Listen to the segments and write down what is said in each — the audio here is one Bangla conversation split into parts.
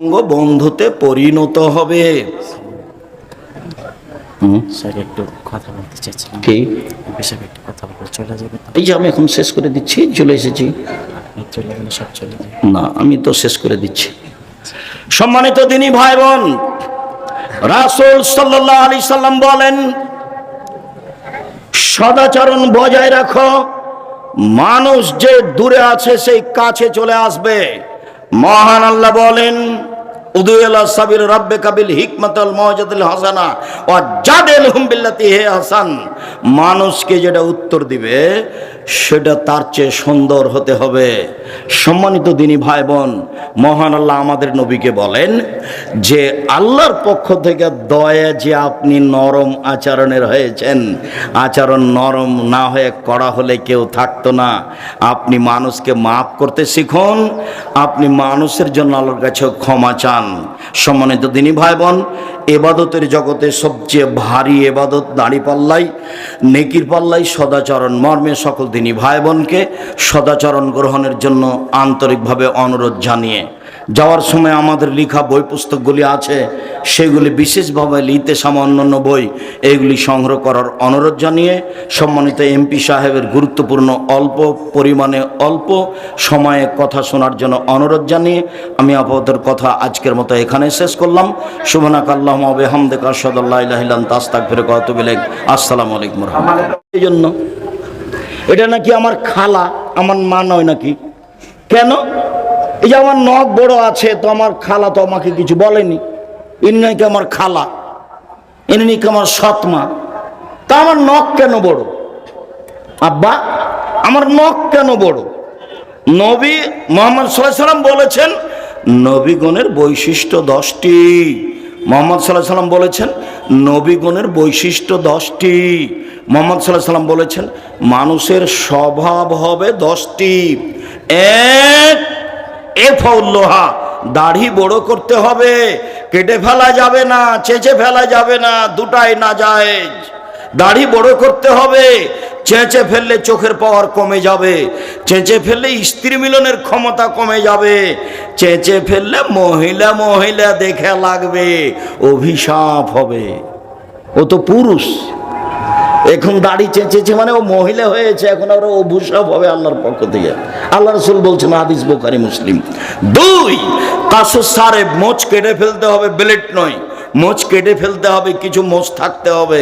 বন্ধুতে পরিণত হবে। এই যে আমি এখন শেষ করে দিচ্ছি চলে এসেছি। না আমি তো শেষ করে দিচ্ছি। সম্মানিত তিনি ভাই বোন রাসূল সাল্লাল্লাহু আলাইহি সাল্লাম বলেন সদাচরণ বজায় রাখো মানুষ যে দূরে আছে সেই কাছে চলে আসবে। মহান আল্লাহ বলেন উদুয়েলা সাবির রব্বে কাবিল হিকমতাল মহজাদুল হাসানা ও জাদেল হুম বিল্লাতি হে হাসান। মানুষকে যেটা উত্তর দিবে, সেটা তার চেয়ে সুন্দর হতে হবে। সম্মানিত দিনী ভাই বোন মহান আল্লাহ আমাদের নবীকে বলেন যে, আল্লাহর পক্ষ থেকে দয়া যে আপনি নরম আচরণের হয়েছেন, আচরণ নরম না হয়ে করা হলে কেউ থাকতো না। আপনি মানুষকে মাফ করতে শিখুন, আপনি মানুষের জন্য আল্লাহর কাছে ক্ষমা চান। সম্মানিত দিনী ভাই বোন এবাদতের জগতে সবচেয়ে ভারী এবাদত দাঁড়ি পাল্লাই, নেকির পাল্লাই, সদাচরণ মর্মে সকল দিনী ভাই বোনকে সদাচরণ গ্রহণের জন্য আন্তরিকভাবে অনুরোধ জানিয়ে যাওয়ার সময় আমাদের লেখা বই পুস্তকগুলি আছে, সেগুলি বিশেষভাবে লিতে অন্যান্য বই। এইগুলি সংগ্রহ করার অনুরোধ জানিয়ে সম্মানিত এমপি সাহেবের গুরুত্বপূর্ণ অল্প পরিমাণে অল্প সময়ে কথা শোনার জন্য অনুরোধ জানিয়ে আমি আপাতত কথা আজকের মতো এখানে শেষ করলাম। শুভনাক আল্লাহ ফিরে কত বিলেক আসসালামু আলাইকুম এই জন্য এটা নাকি আমার খালা, আমার মা নয় নাকি? কেন? এই যে আমার নখ বড় আছে, তো আমার খালা তো আমাকে কিছু বলেনি। ইনি নাকি আমার খালা? ইনি নাকি আমার সৎ মা তা আমার নখ কেন বড়? আব্বা, আমার নখ কেন বড়? নবী মোহাম্মদ সাল্লাম বলেছেন, নবীগণের বৈশিষ্ট্য দশটি। মোহাম্মদ সাল্লাহ সাল্লাম বলেছেন, নবীগণের বৈশিষ্ট্য দশটি। মোহাম্মদ সাল্লাহ সাল্লাম বলেছেন, মানুষের স্বভাব হবে দশটি। এক এ দাড়ি বড় করতে হবে, কেটে ফেলা যাবে না, চেঁচে ফেলা যাবে না, দুটাই না যায় দাড়ি বড় করতে হবে, চেঁচে ফেললে চোখের পাওয়ার কমে যাবে, চেঁচে ফেললে স্ত্রী মিলনের ক্ষমতা কমে যাবে, চেঁচে ফেললে মহিলা মহিলা দেখে লাগবে, অভিশাপ হবে। ও তো পুরুষ। এখন দাড়ি চেঁচেছে মানে ও মহিলা হয়েছে, এখন আর অভিশাপ হবে আল্লাহর পক্ষ থেকে। আল্লাহ রসুল বলছেন, হাদিস বোখারি, মুসলিম। দুই কাসুর সারে মোচ কেটে ফেলতে হবে, ব্লেড নয়। মোচ কেটে ফেলতে হবে, কিছু মোচ থাকতে হবে,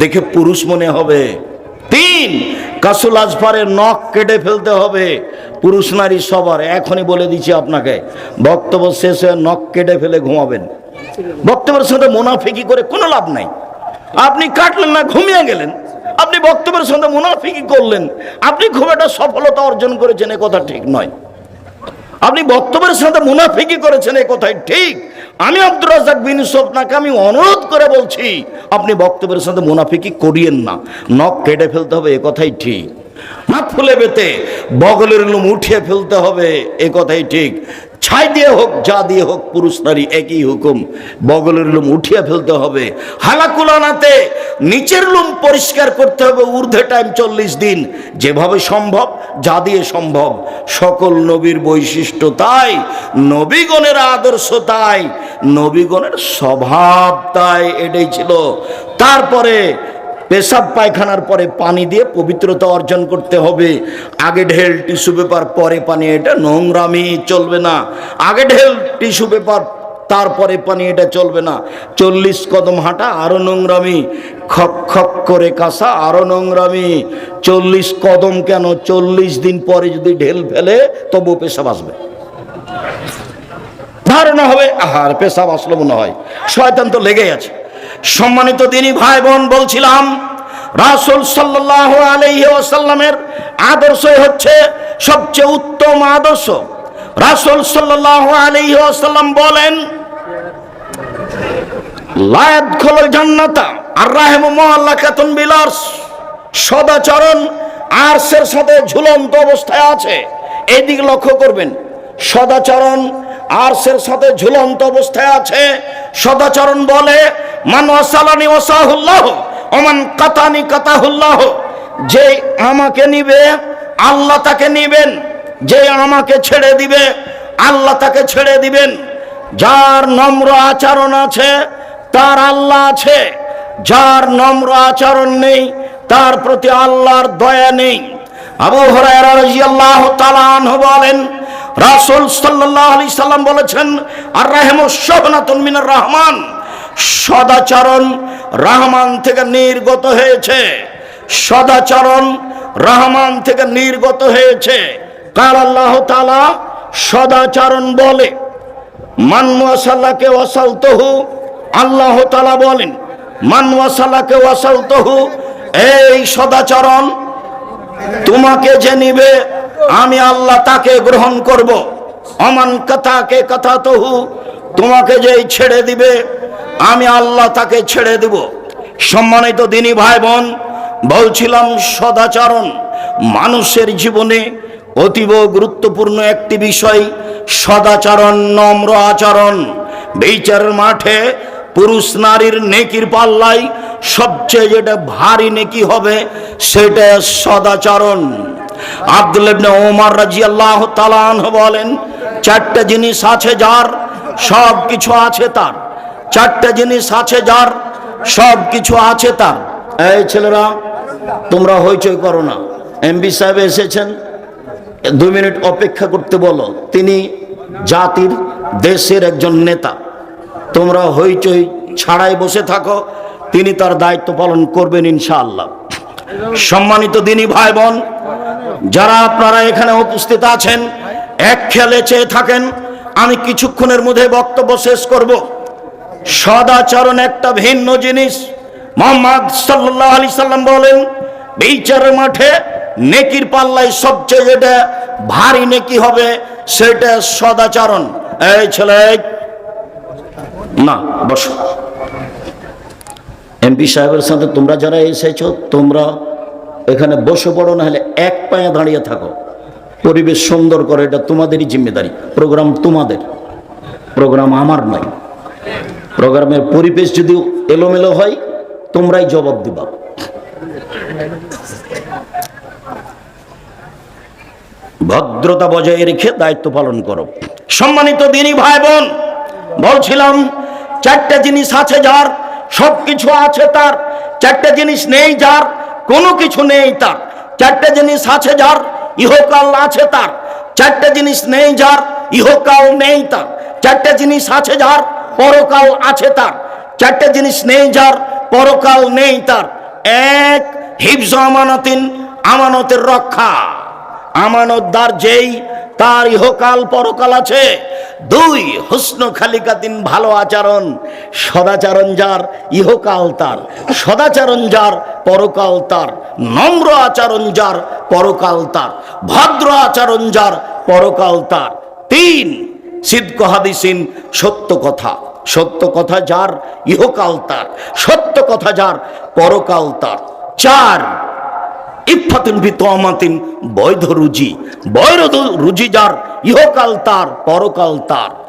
দেখে পুরুষ মনে হবে। তিন কাসুল আজফারের নখ কেটে ফেলতে হবে, পুরুষ নারী সবার। এখনই বলে দিচ্ছি আপনাকে, বক্তব্য শেষ হয়ে নখ কেটে ফেলে ঘুমাবেন। বক্তব্যের সাথে মোনাফিকি করে কোনো লাভ নাই। আপনি কাটলেন না, ঘুমিয়ে গেলেন। আপনি বক্তব্যের সঙ্গে মুনাফিকি করলেন। আপনি খুব একটা সফলতা অর্জন করেছেন, এ কথা ঠিক নয়। আপনি বক্তব্যের সাথে মুনাফিকি করেছেন, এ কথাই ঠিক। আমি আব্দুর রাজাক বিন আপনাকে আমি অনুরোধ করে বলছি, আপনি বক্তব্যের সাথে মুনাফিকি করিয়েন না। নখ কেটে ফেলতে হবে, এ কথাই ঠিক। হাত ফুলে বেতে বগলের লুম উঠিয়ে ফেলতে হবে, এ কথাই ঠিক। ছাই দিয়ে হোক, যা দিয়ে হোক, পুরুষ নারী একই হুকুম। বগলের লুম উঠিয়ে ফেলতে হবে। হালাকুলানাতে নিচের লুম পরিষ্কার করতে হবে ঊর্ধ্বে টাইম চল্লিশ দিন। যেভাবে সম্ভব, যা দিয়ে সম্ভব। সকল নবীর বৈশিষ্ট্য তাই, নবীগণের আদর্শ তাই, নবীগণের স্বভাব তাই, এটাই ছিল। তারপরে পেশাব পায়খানার পরে পানি দিয়ে পবিত্রতা অর্জন করতে হবে। আগে ঢেল, টিস্যু পেপার, পরে পানি, এটা নোংরামি চলবে না। আগে ঢেল, টিস্যু পেপার, তারপরে পানি, এটা চলবে না। চল্লিশ কদম হাঁটা, আরও নোংরামি। খক খক করে কাঁসা, আরও নোংরামি। চল্লিশ কদম কেন? চল্লিশ দিন পরে যদি ঢেল ফেলে তবু পেশাব আসবে। ধারণা হবে, আহার, পেশাব আসলো মনে হয়। শয়তান তো লেগেই আছে। সম্মানিত দিনী ভাই বোন বলছিলাম, রাসুল সাল্লাহ আলাইহি ওয়াসাল্লামের আদর্শই হচ্ছে সবচেয়ে উত্তম আদর্শ। রাসুল সাল্লাহ আলাইহি ওয়াসাল্লাম বলেন জান্নাতা আর রাহেম কাতুন সদাচরণ আরসের সাথে ঝুলন্ত অবস্থায় আছে। লক্ষ্য করবেন, সদাচরণ আরসের সাথে ঝুলন্ত অবস্থায় আছে। সদাচরণ বলে মান ওয়াসালানি ওয়াসাহুল্লাহ, ওমান কাতানি কাতাহুল্লাহ, যে আমাকে নিবে, আল্লাহ তাকে নিবেন, যে আমাকে ছেড়ে দিবে, আল্লাহ তাকে ছেড়ে দিবেন। যার নম্র আচরণ আছে, তার আল্লাহ আছে। যার নম্র আচরণ নেই, তার প্রতি আল্লাহর দয়া নেই। আবু তাআলা আনহু বলেন, রাসূল সাল্লাল্লাহু আলাইহি সাল্লাম বলেছেন আর রাহমু শাহনাতুন মিনার রহমান সদাচরণ রহমান থেকে নির্গত হয়েছে। সদাচরণ রহমান থেকে নির্গত হয়েছে। কার আল্লাহ তালা সদাচরণ বলে? মান ওয়াসাল্লাকে ওয়াসালতহু, আল্লাহ তাআলা বলেন, মান ওয়াসাল্লাকে ওয়াসালতহু, এই সদাচরণ তোমাকে যে নিবে, আমি আল্লাহ তাকে গ্রহণ করব। অমান কথাকে কথা তহু তোমাকে যে ছেড়ে দিবে আমি আল্লাহ তাকে ছেড়ে দিব। সম্মানিত দিনী ভাই বোন বলছিলাম সদাচরণ, মানুষের জীবনে অতীব গুরুত্বপূর্ণ একটি বিষয়, সদাচরণ, নম্র আচরণ। বিচারের মাঠে পুরুষ নারীর নেকির পাল্লাই সবচেয়ে যেটা ভারী নেকি হবে, সেটা সদাচরণ। আব্দুল ইবনে ওমর রাদিয়াল্লাহু তাআলা আনহু বলেন, চারটা জিনিস আছে যার সব কিছু আছে তার। চারটা জিনিস আছে যার, সব কিছু আছে তার। এই ছেলেরা, তোমরা হইচই করো না। এমবি সাহেব এসেছেন, দু মিনিট অপেক্ষা করতে বলো। তিনি জাতির, দেশের একজন নেতা। তোমরা হইচই ছাড়াই বসে থাকো, তিনি তার দায়িত্ব পালন করবেন ইনশাআল্লাহ। সম্মানিত দিনী ভাই বোন যারা আপনারা এখানে উপস্থিত আছেন, এক খেলে চেয়ে থাকেন, আমি কিছুক্ষণের মধ্যে বক্তব্য শেষ করব। সদাচরণ একটা ভিন্ন জিনিস। মোহাম্মদ সাল্লাহ আলি সাল্লাম বলেন বিচারের মাঠে নেকির পাল্লায় সবচেয়ে যেটা ভারী নেকি হবে সেটা সদাচরণ। এই ছেলে না, বসো। এমপি সাহেবের সাথে তোমরা যারা এসেছ, তোমরা এখানে বসে পড়ো না হলে এক পায়ে দাঁড়িয়ে থাকো। পরিবেশ সুন্দর করে, এটা তোমাদেরই জিম্মেদারি। প্রোগ্রাম তোমাদের। প্রোগ্রাম আমার নয়। প্রোগ্রামের পরিবেশ যদি এলোমেলো হয়, তোমরাই জবাব দিবা। ভদ্রতা বজায় রেখে দায়িত্ব পালন করো। সম্মানিত দিনী ভাই বোন বলছিলাম, চারটা জিনিস আছে যার সব কিছু আছে তার, চারটা জিনিস নেই যার, কোনো কিছু নেই তার। চারটা জিনিস আছে যার, ইহকাল আছে তার। চারটা জিনিস নেই যার, ইহকাল নেই তার। চারটা জিনিস আছে যার পরকাল আছে তার। চারটা জিনিস নেই যার, পরকাল নেই তার। এক, হিফজ আমানতিন, আমানতের রক্ষা। আমানতদার যেই, তার ইহকাল পরকাল আছে। দুই, হুসন খালিকা দিন ভালো আচরণ, সদাচরণ যার, ইহকাল তার। সদাচরণ যার, পরকাল তার। নম্র আচরণ যার, পরকাল তার। ভদ্র আচরণ যার, পরকাল তার। তিন সিদ্ধ হাদিসিন, সত্য কথা। সত্য কথা যার ইহকাল তার। সত্য কথা যার পরকাল তার। চার ইফাতিন বিতমাতিন বৈধ রুজি। বৈধ রুজি যার ইহকাল তার, পরকাল তার।